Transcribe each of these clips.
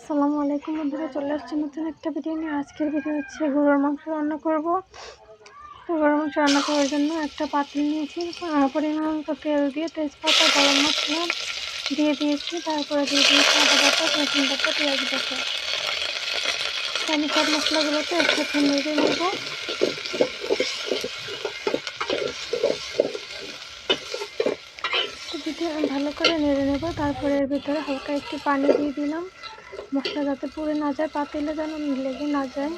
আসসালামু আলাইকুম বন্ধুরা, চলে আসছে নতুন একটা ভিডিও নিয়ে। আজকের ভিডিও হচ্ছে গরুর মাংস রান্না করব। গরুর মাংস রান্না করার জন্য একটা পাতিল নিয়েছি পরিমাণ মতো তেল দিয়ে তেজপাতা, গরম মশলা দিয়ে দিয়েছি, তারপরে দিয়ে দিয়েছি আদা বাটা, রসুন বাটা, পেঁয়াজ বাটা। আমি সব মশলাগুলোকে একসাথে নেড়ে নেব। ভালো করে নেড়ে নেব, তারপরে এর ভিতরে হালকা একটু পানি দিয়ে দিলাম। মশলা যাতে পুড়ে না যায়, পাতিলে যেন লেগে না যায়।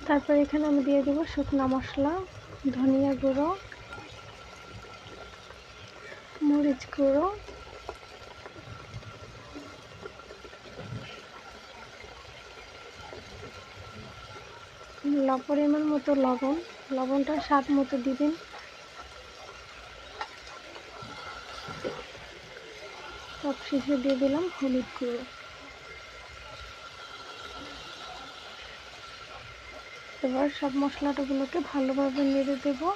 তারপর এখানে আমি দিয়ে দেবো শুকনা মশলা, ধনিয়া গুঁড়ো, মরিচ গুঁড়ো। পরিমাণ মতো লবণ লবণটা স্বাদ মতো দিবেন। সব শেষে দিয়ে দিলাম হলুদ গুঁড়ো। এবার সব মশলাটাগুলোকে ভালোভাবে নেড়ে দেবো।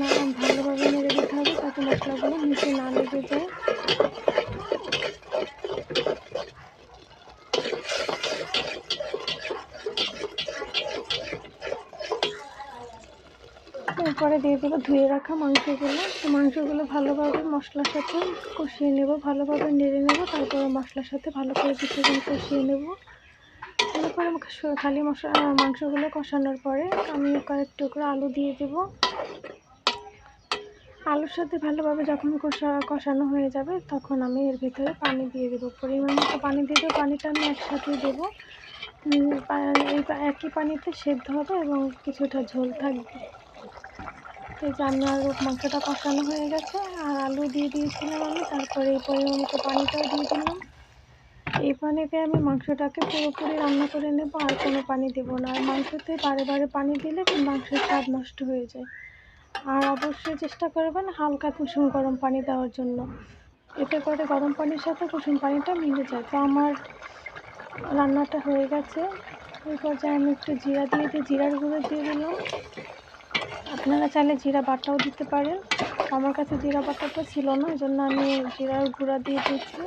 না ভালোভাবে নেড়ে দিতে হবে, তাতে মশলাগুলো নিচে না লেগে যায়। এরপরে দিয়ে দেবো, ধুয়ে রাখা মাংসগুলো। তো মাংসগুলো ভালোভাবে মশলার সাথে কষিয়ে নেব, ভালোভাবে নেড়ে নেব, তারপরে মশলার সাথে ভালো করে কিছুক্ষণ কষিয়ে নেব। তারপরে খালি মশলা, মাংসগুলো কষানোর পরে আমি কয়েক টুকরো আলু দিয়ে দেব। আলুর সাথে ভালোভাবে যখন কষা, কষানো হয়ে যাবে, তখন আমি এর ভিতরে পানি দিয়ে দেবো। পরিমাণ মতো পানি দিয়ে দেবো, পানিটা আমি একসাথে দেবো। এই একই পানিতে সেদ্ধ হবে এবং কিছুটা ঝোল থাকবে। এই যে আমি আর মাংসটা কষানো হয়ে গেছে, আর আলু দিয়ে দিয়েছিলাম আমি, তারপরে এই পরিমাণ মতো পানিটাও দিয়ে দিলাম। এই পানিতে আমি মাংসটাকে পুরোপুরি রান্না করে নেব, আর কোনো পানি দেবো না। আর মাংসতে বারে বারে পানি দিলে মাংসের স্বাদ নষ্ট হয়ে যায়। আর অবশ্যই চেষ্টা করবেন হালকা কুসুম গরম পানি দেওয়ার জন্য। এতে করে গরম পানির সাথে কুসুম পানিটা মিলে যায়। তো আমার রান্নাটা হয়ে গেছে। এই পর্যায়ে আমি একটু জিরা দিয়ে দিই, জিরার গুঁড়ো দিয়ে দিলাম। আপনারা চাইলে জিরা বাটাও দিতে পারেন। আমার কাছে জিরা বাটাটা ছিল না ওই জন্য আমি জিরার গুঁড়া দিয়ে দিয়েছি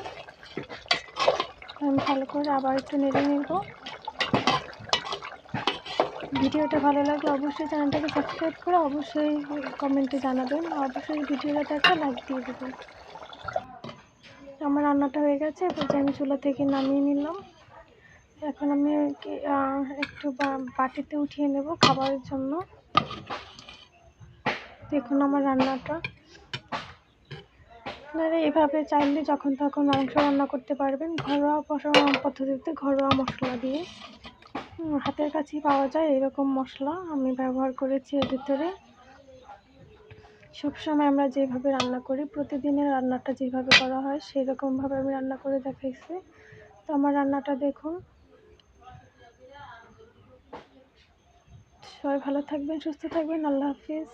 আমি ভালো করে আবার একটু নেড়ে নেব। ভিডিওটা ভালো লাগলে অবশ্যই চ্যানেলটাকে সাবস্ক্রাইব করে অবশ্যই কমেন্টে জানাবেন। অবশ্যই ভিডিওটাতে একটা লাইক দিয়ে দেবেন। আমার রান্নাটা হয়ে গেছে, এবার আমি চুলা থেকে নামিয়ে নিলাম। এখন আমি একটু বাটিতে উঠিয়ে নেব খাবারের জন্য। দেখুন আমার রান্নাটা। আপনারা এভাবে চাইলে যখন তখন মাংস রান্না করতে পারবেন ঘরোয়া পদ্ধতিতে ঘরোয়া মশলা দিয়ে। হাতের কাছেই পাওয়া যায় এরকম মশলা। আমি ব্যবহার করেছি এর ভিতরে। সবসময় আমরা যেভাবে রান্না করি, প্রতিদিনের রান্নাটা যেভাবে করা হয় সেই রকমভাবে আমি রান্না করে দেখাইছি। তো আমার রান্নাটা দেখুন। সবাই ভালো থাকবেন, সুস্থ থাকবেন। আল্লাহ হাফিজ।